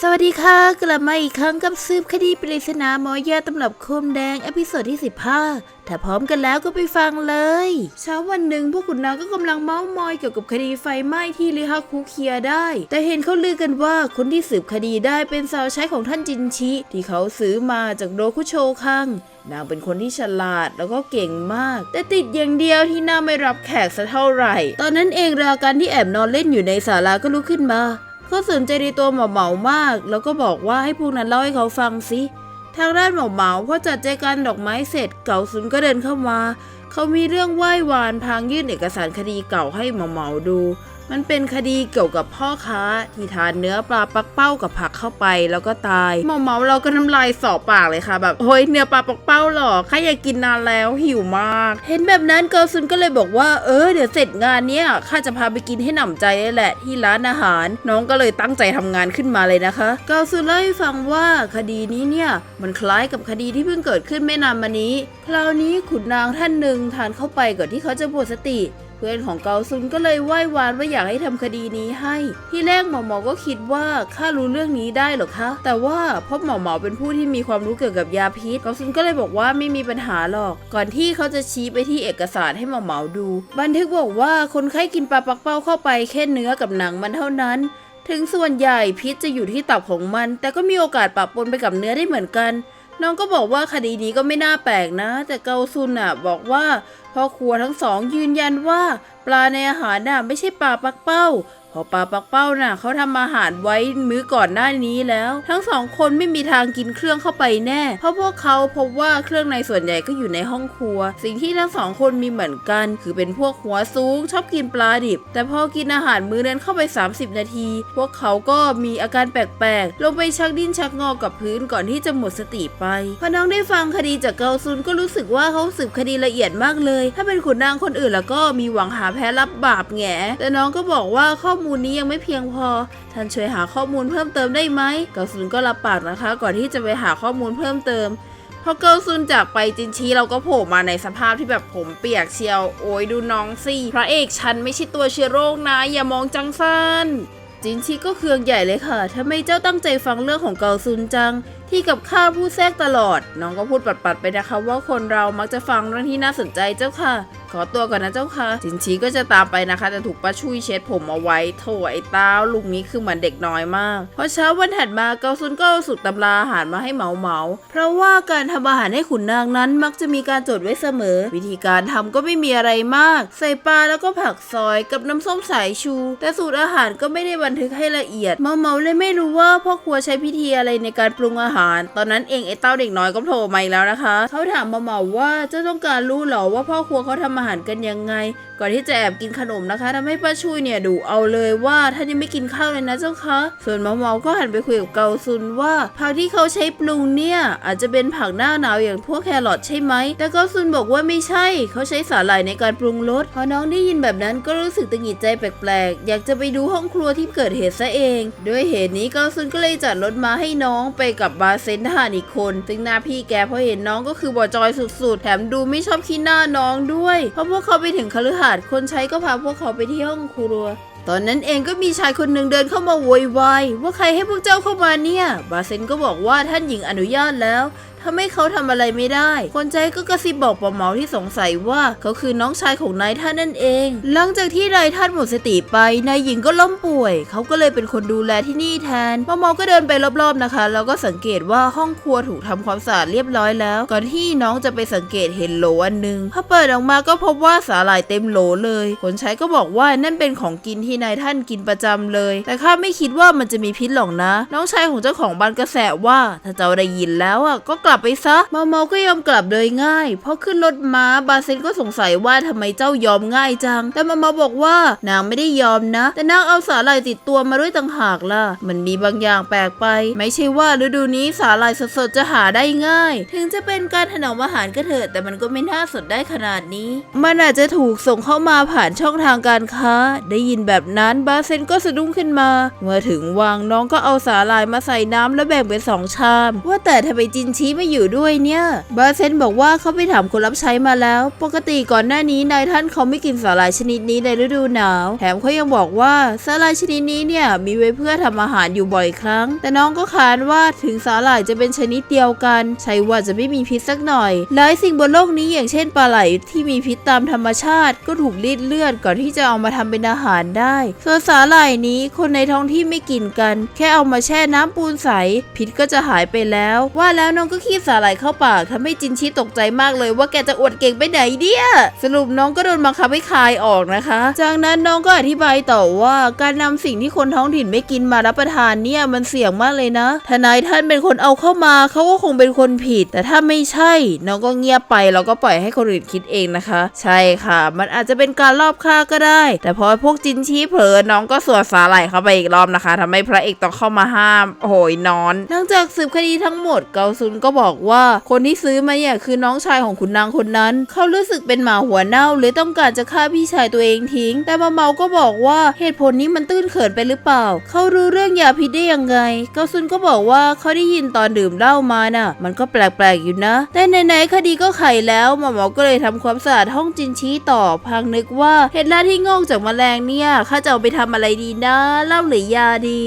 สวัสดีค่ะ กลับมาอีกครั้งกับสืบคดีปริศนาหมอยาตำรับโคมแดงอพิโซดที่ 15 ถ้าพร้อมกันแล้วก็ไปฟังเลย เช้าวันหนึ่งพวกขุนนางก็กำลังเมาส์มอยเกี่ยวกับคดีไฟไหม้ที่ริฮาคุเคียได้ แต่เห็นเขาลือกันว่าคนที่สืบคดีได้เป็นสาวใช้ของท่านจินชิ ที่เขาซื้อมาจากโดคุโชคังนางเป็นคนที่ฉลาดแล้วก็เก่งมาก แต่ติดอย่างเดียวที่น่าไม่รับแขกสักเท่าไหร่ ตอนนั้นเองรากันที่แอบนอนเล่นอยู่ในศาลาก็ลุกขึ้นมา เขาสนใจในตัวหมอเหมามาก แล้วก็บอกว่าให้พวกนั้นเล่าให้เขาฟังสิทางด้านหมอเหมาพอจัดแจกันดอกไม้เสร็จเก่าซุนก็เดินเข้ามา เขามีเรื่องไหว้วานพางยื่นเอกสารคดีเก่าให้หมอเหมาดู มันเป็นคดีเกี่ยวกับพ่อค้าที่ทานเนื้อปลาปักเป้ากับผักเข้าไปแล้วก็ตายเหมาเหมาเราก็น้ำลายสอบปากเลยค่ะ แบบเฮ้ยเนื้อปลาปักเป้าหรอข้าอยากกินนานแล้วหิวมาก เห็นแบบนั้นเกิร์ลซุนก็เลยบอกว่าเออเดี๋ยวเสร็จงานเนี้ยข้าจะพาไปกินให้หนำใจเลยแหละที่ร้านอาหาร น้องก็เลยตั้งใจทำงานขึ้นมาเลยนะคะเกิร์ลซุนเล่าให้ฟังว่าคดีนี้เนี่ยมันคล้ายกับคดีที่เพิ่งเกิดขึ้นไม่นานมานี้ คราวนี้ขุนนางท่านหนึ่งทานเข้าไปก่อนที่เขาจะหมดสติ เพื่อนของเกาซุนก็เลยไหว้วานว่าอยากให้ทำคดีนี้ให้ ที่แรกหมอหมอก็คิดว่าข้ารู้เรื่องนี้ได้หรอคะ แต่ว่าพราะหมอหมอเป็นผู้ที่มีความรู้เกี่ยวกับยาพิษ เกาซุนก็เลยบอกว่าไม่มีปัญหาหรอก ก่อนที่เขาจะชี้ไปที่เอกสารให้หมอหมอดู บันทึกบอกว่าคนไข้กินปลาปักเป้าเข้าไปแค่เนื้อกับหนังมันเท่านั้นถึงส่วนใหญ่พิษจะอยู่ที่ตับของมัน แต่ก็มีโอกาสปะปนไปกับเนื้อได้เหมือนกัน น้องก็บอกว่าคดีนี้ก็ไม่น่าแปลกนะ แต่เกาซุนอะบอกว่าพ่อครัวทั้งสองยืนยันว่า ปลาในอาหารน่ะไม่ใช่ปลาปักเป้า พราะปลาปักเป้าน่ะเขาทำอาหารไว้มื้อก่อนหน้านี้แล้ว ทั้งสองคนไม่มีทางกินเครื่องเข้าไปแน่ เพราะพวกเขาพบว่าเครื่องในส่วนใหญ่ก็อยู่ในห้องครัว สิ่งที่ทั้งสองคนมีเหมือนกัน คือเป็นพวกหัวสูงชอบกินปลาดิบ แต่พอกินอาหารมื้อนั้นเข้าไป 30 นาที พวกเขาก็มีอาการแปลกๆลงไปชักดิ้นชักงอกับพื้นก่อนที่จะหมดสติไปพอน้องได้ฟังคดีจากเกาซุนก็รู้สึกว่าเขาสืบคดีละเอียดมากเลย ถ้าเป็นขุนนางคนอื่นแล้วก็มีหวังหาแพ้รับบาปแงแต่น้องก็บอกว่าข้อมูลนี้ยังไม่เพียงพอ ท่านช่วยหาข้อมูลเพิ่มเติมได้ไหมเกาซุนก็รับปากนะคะ ก่อนที่จะไปหาข้อมูลเพิ่มเติมพอเกิลซุนจากไปจินชีเราก็โผล่มาในสภาพที่แบบผมเปียกเชียว โอ้ยดูน้องสิพระเอกฉันไม่ใช่ตัวเชื้อโรคนะ อย่ามองจังสันจินชีก็เคืองใหญ่เลยค่ะทำไมเจ้าตั้งใจฟังเรื่องของเกาซุนจังที่กับข้าพูดแทรกตลอด น้องก็พูดปัดๆไปนะคะว่าคนเรามักจะฟังเรื่องที่น่าสนใจเจ้าค่ะ ขอตัวก่อนนะเจ้าค่ะจินชีก็จะตามไปนะคะ แต่ถูกป้าชุยเช็ดผมเอาไว้โถไอ้ต้าลุงนี้คือเหมือนเด็กน้อยมากพอเช้าวันถัดมาเกาซุนก็เอาสูตรตำราอาหารมาให้เหมาเหมาเพราะว่าการทำอาหารให้ขุนนางนั้นมักจะมีการจดไว้เสมอ วิธีการทำก็ไม่มีอะไรมาก ใส่ปลาแล้วก็ผักซอยกับน้ำส้มสายชู แต่สูตรอาหารก็ไม่ได้บันทึกให้ละเอียดเหมาเหมาเลยไม่รู้ว่าพ่อครัวใช้พิธีอะไรในการปรุงอาหารตอนนั้นเองไอ้เต้าเด็กน้อยก็โผล่มาอีกแล้วนะคะเขาถามมาหมาๆว่าเจ้าต้องการรู้เหรอว่าพ่อครัวเขาทำอาหารกันยังไง ก่อนที่จะแอบกินขนมนะคะทำให้ป้าชุยเนี่ยดูเอาเลยว่าท่านยังไม่กินข้าวเลยนะเจ้าคะ ส่วนมาหมาๆก็หันไปคุยกับเกาซุนว่าผักที่เขาใช้ปรุงเนี่ยอาจจะเป็นผักหน้าหนาวอย่างพวกแครอทใช่ไหม แต่เกาซุนบอกว่าไม่ใช่ เขาใช้สาหร่ายในการปรุงรสพอน้องได้ยินแบบนั้นก็รู้สึกตังหิดใจแปลกๆ อยากจะไปดูห้องครัวที่เกิดเหตุซะเอง ด้วยเหตุนี้เกาซุนก็เลยจัดรถมาให้น้องไปกับบาเซนทหารอีกคน ซึ่งหน้าพี่แกพอเห็นน้องก็คือบอจอยสุดๆ แถมดูไม่ชอบขี้หน้าน้องด้วยเพราะพวกเขาไปถึงคฤหาสน์คนใช้ก็พาพวกเขาไปที่ห้องครัวตอนนั้นเองก็มีชายคนหนึ่งเดินเข้ามาโวยวายว่าใครให้พวกเจ้าเข้ามาเนี่ย บาเซนก็บอกว่าท่านหญิงอนุญาตแล้ว ทำให้เขาทำอะไรไม่ได้ คนใจก็กระซิบบอกปอเหมาที่สงสัยว่าเขาคือน้องชายของนายท่านนั่นเอง หลังจากที่นายท่านหมดสติไปนายหญิงก็ล้มป่วย เขาก็เลยเป็นคนดูแลที่นี่แทนปอเหมาก็เดินไปรอบๆนะคะ แล้วก็สังเกตว่าห้องครัวถูกทำความสะอาดเรียบร้อยแล้ว ก่อนที่น้องจะไปสังเกตเห็นโหลอันหนึ่งพอเปิดออกมาก็พบว่าสาหร่ายเต็มโหลเลย คนใช้ก็บอกว่านั่นเป็นของกินที่นายท่านกินประจำเลย แต่ข้าไม่คิดว่ามันจะมีพิษหรอกนะ น้องชายของเจ้าของบ้านกระแสว่า ถ้าเจ้าได้ยินแล้วอะก็กลับไปซะ เมาเมาก็ยอมกลับโดยง่ายพอขึ้นรถม้าบาเซนก็สงสัยว่าทำไมเจ้ายอมง่ายจัง แต่มาเมาบอกว่านางไม่ได้ยอมนะ แต่นางเอาสาหร่ายติดตัวมาด้วยต่างหากล่ะ มันมีบางอย่างแปลกไป ไม่ใช่ว่าฤดูนี้สาหร่ายสดๆจะหาได้ง่าย ถึงจะเป็นการถนอมอาหารก็เถอะแต่มันก็ไม่น่าสดได้ขนาดนี้ มันอาจจะถูกส่งเข้ามาผ่านช่องทางการค้า ได้ยินแบบนั้นบาเซนก็สะดุ้งขึ้นมา เมื่อถึงวังน้องก็เอาสาหร่ายมาใส่น้ำแล้วแบ่งเป็นสองชาม ว่าแต่ทำไมจินชี้ไม่มาอยู่ด้วยเนี่ยบาร์เซนบอกว่าเขาไปถามคนรับใช้มาแล้ว ปกติก่อนหน้านี้นายท่านเขาไม่กินสาหร่ายชนิดนี้ในฤดูหนาว แถมเขายังบอกว่าสาหร่ายชนิดนี้เนี่ยมีไว้เพื่อทำอาหารอยู่บ่อยครั้ง แต่น้องก็ขานว่าถึงสาหร่ายจะเป็นชนิดเดียวกัน ใช่ว่าจะไม่มีพิษสักหน่อย หลายสิ่งบนโลกนี้อย่างเช่นปลาไหลที่มีพิษตามธรรมชาติ ก็ถูกรีดเลือดก่อนที่จะเอามาทำเป็นอาหารได้ส่วนสาหร่ายนี้คนในท้องที่ไม่กินกัน แค่เอามาแช่น้ำปูนใส พิษก็จะหายไปแล้ว ว่าแล้วน้องก็คีบสาหร่ายเข้าปากทำให้จินชิตกใจมากเลยว่าแกจะอวดเก่งไปไหนเนี่ย สรุปน้องก็โดนบังคับให้คายออกนะคะ จากนั้นน้องก็อธิบายต่อว่าการนำสิ่งที่คนท้องถิ่นไม่กินมารับประทานเนี่ยมันเสี่ยงมากเลยนะทนายท่านเป็นคนเอาเข้ามาเขาก็คงเป็นคนผิด แต่ถ้าไม่ใช่ น้องก็เงียบไปแล้วก็ปล่อยให้คนอื่นคิดเองนะคะ ใช่ค่ะ มันอาจจะเป็นการลอบฆ่าก็ได้ แต่พอพวกจินชี้เผลอน้องก็สวดสาไหลเข้าไปอีกรอบนะคะทำให้พระเอกต้องเข้ามาห้าม โอ้ยนอนหลังจากสืบคดีทั้งหมดเกาซุนก็บอกว่าคนที่ซื้อมาเนี่ยคือน้องชายของขุนนางคนนั้น เขารู้สึกเป็นหมาหัวเน่าเลยต้องการจะฆ่าพี่ชายตัวเองทิ้ง แต่มาเมาก็บอกว่าเหตุผลนี้มันตื้นเขินไปหรือเปล่า เขารู้เรื่องยาพิษได้ยังไง เกาซุนก็บอกว่าเขาได้ยินตอนดื่มเหล้ามาน่ะ มันก็แปลกๆอยู่นะ แต่ไหนๆคดีก็ไขแล้วหมอหมอก็เลยทำความสะอาดห้องจินชี้ต่อพลางนึกว่าเห็ดราที่งอกจากแมลงเนี่ยข้าจะเอาไปทำอะไรดีนะเหล้าหรือยาดี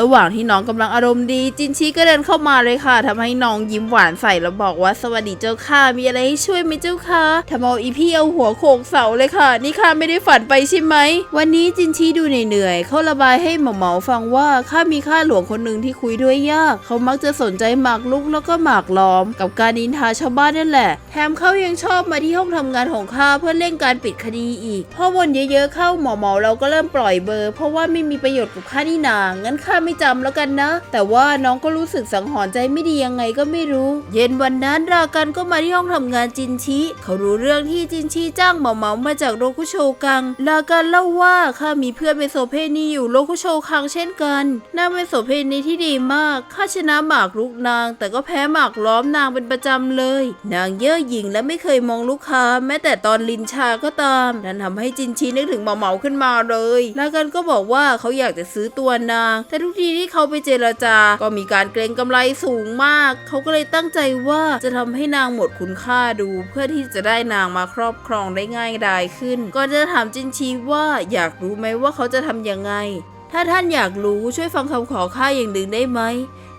ระหว่างที่น้องกำลังอารมณ์ดี จินชีก็เดินเข้ามาเลยค่ะทำให้น้องยิ้มหวานใส่แล้วบอกว่าสวัสดีเจ้าค่ะ มีอะไรให้ช่วยไหมเจ้าค่ะทำเอาอีพี่เอาหัวโขกเสาเลยค่ะ นี่ข้าไม่ได้ฝันไปใช่ไหม วันนี้จินชีดูเหนื่อยๆเขาระบายให้หมอเหมาฟังว่าข้ามีข้าหลวงคนหนึ่งที่คุยด้วยยาก เขามักจะสนใจหมากลุกแล้วก็หมากล้อม กับการนินทาชาวบ้านนั่นแหละ แถมเขายังชอบมาที่ห้องทำงานของข้าเพื่อเร่งการปิดคดีอีกพอวนเยอะๆเข้าหมอเหมาเราก็เริ่มปล่อยเบอร์ เพราะว่าไม่มีประโยชน์กับข้านี่นางั้นข้าไม่จำแล้วกันนะ แต่ว่าน้องก็รู้สึกสังหรณ์ใจไม่ดียังไงก็ไม่รู้ เย็นวันนั้นรากันก็มาที่ห้องทำงานจินชิเขารู้เรื่องที่จินชิจ้างเหมาเหมามาจากโรคุโชกังลากันเล่าว่าข้ามีเพื่อนเป็นโสเพณีอยู่โรคุโชคังเช่นกันนางเป็นโสเพณีที่ดีมากข้าชนะหมากรุกนาง แต่ก็แพ้หมากล้อมนางเป็นประจำเลย นางเย่อหยิ่งและไม่เคยมองลูกค้า แม้แต่ตอนลินชาก็ตามนั่นทำให้จินชินึกถึงเหมาเหมาขึ้นมาเลยลากันก็บอกว่าเขาอยากจะซื้อตัวนาง แต่ทุกทีที่เขาไปเจรจาก็มีการเกรงกำไรสูงมาก เขาก็เลยตั้งใจว่าจะทำให้นางหมดคุณค่าดูเพื่อที่จะได้นางมาครอบครองได้ง่ายดายขึ้น ก็จะถามจินชีว่าอยากรู้ไหมว่าเขาจะทำยังไง ถ้าท่านอยากรู้ช่วยฟังคำขอข้าอย่างหนึ่งได้ไหม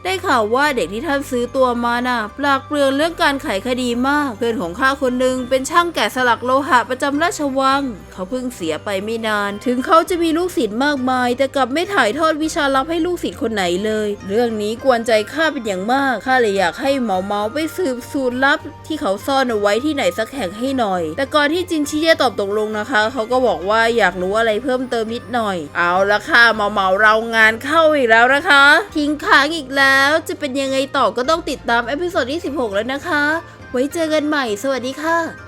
ได้ข่าวว่าเด็กที่ท่านซื้อตัวมาน่ะปลากเปลืองเรื่องการไขคดีมาก เพื่อนของข้าคนหนึ่งเป็นช่างแกะสลักโลหะประจำราชวัง เขาเพิ่งเสียไปไม่นาน ถึงเขาจะมีลูกศิษย์มากมาย แต่กลับไม่ถ่ายทอดวิชาลับให้ลูกศิษย์คนไหนเลย เรื่องนี้กวนใจข้าเป็นอย่างมากข้าเลยอยากให้เหมาเมาไปสืบสูตรลับ ที่เขาซ่อนเอาไว้ที่ไหนสักแห่งให้หน่อย แต่ก่อนที่จินชิจะตอบตกลงนะคะ เขาก็บอกว่าอยากรู้อะไรเพิ่มเติมนิดหน่อย เอาละค่ะเหมาเมาเรางานเข้าอีกแล้วนะคะ ทิ้งค้างอีกแล้วแล้วจะเป็นยังไงต่อก็ต้องติดตามเอพิโซดที่ 16 แล้วนะคะ ไว้เจอกันใหม่ สวัสดีค่ะ